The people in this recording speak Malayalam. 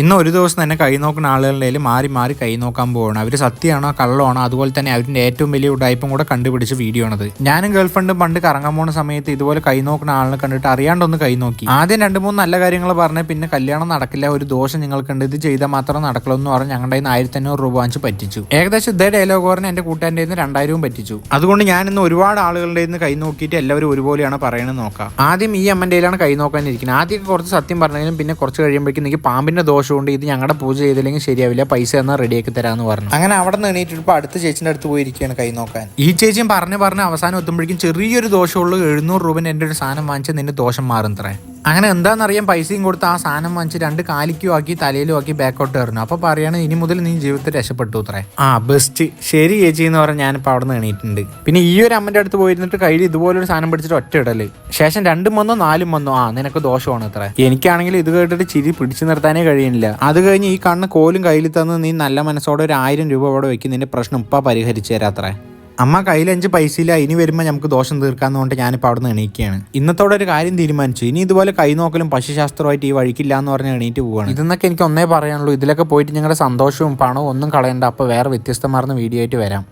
ഇന്ന് ഒരു ദിവസം തന്നെ കൈ നോക്കുന്ന ആളുകളുടെ മാറി മാറി കൈ നോക്കാൻ പോവാണ്. അവർ സത്യമാണോ കള്ളമാണോ അതുപോലെ തന്നെ അവരുടെ ഏറ്റവും വലിയ ഉടായ്പും കൂടെ കണ്ടുപിടിച്ച വീഡിയോ ആണത്. ഞാനും ഗേൾഫ്രണ്ടും പണ്ട് കറങ്ങാൻ പോകുന്ന സമയത്ത് ഇതുപോലെ കൈ നോക്കുന്ന ആളിനെ കണ്ടിട്ട് അറിയാണ്ടൊന്ന് കൈ നോക്കി. ആദ്യം രണ്ട് മൂന്ന് നല്ല കാര്യങ്ങൾ പറഞ്ഞ് പിന്നെ കല്യാണം നടക്കില്ല ഒരു ദോഷം നിങ്ങൾക്കുണ്ട് ഇത് ചെയ്താൽ മാത്രം നടക്കുള്ളൂ എന്ന് പറഞ്ഞ് ഞങ്ങളുടെ കയ്യിൽ നിന്ന് ആയിരത്തി അഞ്ഞൂറ് രൂപ വാങ്ങിച്ച് പറ്റിച്ചു. ഏകദേശം ഇതേ ഡയലോഗ് പറഞ്ഞ് എന്റെ കൂട്ടുകാരന്റെ നിന്ന് രണ്ടായിരവും പറ്റിച്ചു. അതുകൊണ്ട് ഞാൻ ഇന്ന് ഒരുപാട് ആളുകളുടെ നിന്ന് കൈ നോക്കിയിട്ട് എല്ലാവരും ഒരുപോലെയാണ് പറയുന്നത് നോക്കാം. ആദ്യം ഈ അമ്മന്റെയിലാണ് കൈ നോക്കാനിരിക്കുന്നത്. ആദ്യം കുറച്ച് സത്യം പറഞ്ഞെങ്കിലും പിന്നെ കുറച്ച് കഴിയുമ്പോഴേക്കും എനിക്ക് പാമ്പിന്റെ ദോഷമുണ്ട് ഇത് ഞങ്ങളുടെ പൂജ ചെയ്തില്ലെങ്കിൽ ശരിയാവില്ല. പൈസ എന്നാൽ റെഡിയാക്കി തരാമെന്ന് പറഞ്ഞു. അങ്ങനെ അവിടെ നിന്ന് എണീറ്റിപ്പോൾ അടുത്ത ചേച്ചിന്റെ അടുത്ത് പോയിരിക്കുകയാണ് കൈ നോക്കാൻ. ഈ ചേച്ചിയും പറഞ്ഞ് പറഞ്ഞ് അവസാനം എത്തുമ്പോഴേക്കും ചെറിയൊരു ദോഷമുള്ളൂ. എഴുന്നൂറ് രൂപ എന്റെ ഒരു സാധനം വാങ്ങിച്ച് നിന്റെ ദോഷം മാറും തറേ അങ്ങനെ എന്താണെന്നറിയാൻ പൈസയും കൊടുത്ത് ആ സാധനം വാങ്ങിച്ച് രണ്ട് കാലിക്കും ആക്കി തലയിലും ആക്കി ബാക്കോട്ട് കയറുന്നു അപ്പോൾ പറയാണ് ഇനി മുതൽ നീ ജീവിതത്തിൽ രക്ഷപ്പെട്ടു അത്രേ. ആ ബെസ്റ്റ് ശരി ചേച്ചി എന്ന് പറഞ്ഞാൽ ഞാനിപ്പോൾ അവിടെ നിന്ന് എണീറ്റുണ്ട് പിന്നെ ഈ ഒരു അമ്മന്റെ അടുത്ത് പോയിരുന്നിട്ട് കയ്യിൽ ഇതുപോലൊരു സാധനം പിടിച്ചിട്ട് ഒറ്റ ഇടൽ. ശേഷം രണ്ടും വന്നോ നാലും വന്നോ. ആ നിനക്ക് ദോഷമാണ് അത്ര. എനിക്കാണെങ്കിൽ ഇത് കേട്ടിട്ട് ചിരി പിടിച്ചു നിർത്താനേ കഴിയുന്നില്ല. അത് കഴിഞ്ഞ് ഈ കണ്ണ് കോലും കയ്യിൽ തന്ന് നീ നല്ല മനസ്സോടെ ഒരു ആയിരം രൂപ അവിടെ വെക്കും നിന്റെ പ്രശ്നം ഇപ്പം പരിഹരിച്ചു തരാത്രേ അമ്മ കയ്യിൽ അഞ്ച് പൈസ ഇല്ല ഇനി വരുമ്പോൾ നമുക്ക് ദോഷം തീർക്കാന്ന് കൊണ്ട് ഞാനിപ്പോൾ അവിടെ നിന്ന് എണീക്കുകയാണ് ഇന്നത്തോടെ ഒരു കാര്യം തീരുമാനിച്ചു. ഇനി ഇതുപോലെ കൈ നോക്കലും പശുശാസ്ത്രമായിട്ട് ഈ വഴിക്കില്ല എന്ന് പറഞ്ഞ് എണീറ്റ് പോവുകയാണ് ഇതെന്നൊക്കെ എനിക്ക് ഒന്നേ പറയാനുള്ളൂ. ഇതിലൊക്കെ പോയിട്ട് ഞങ്ങളുടെ സന്തോഷവും പണവും ഒന്നും കളയണ്ട. അപ്പോൾ വേറെ വ്യത്യസ്തമാർന്ന വീഡിയോ ആയിട്ട് വരാം.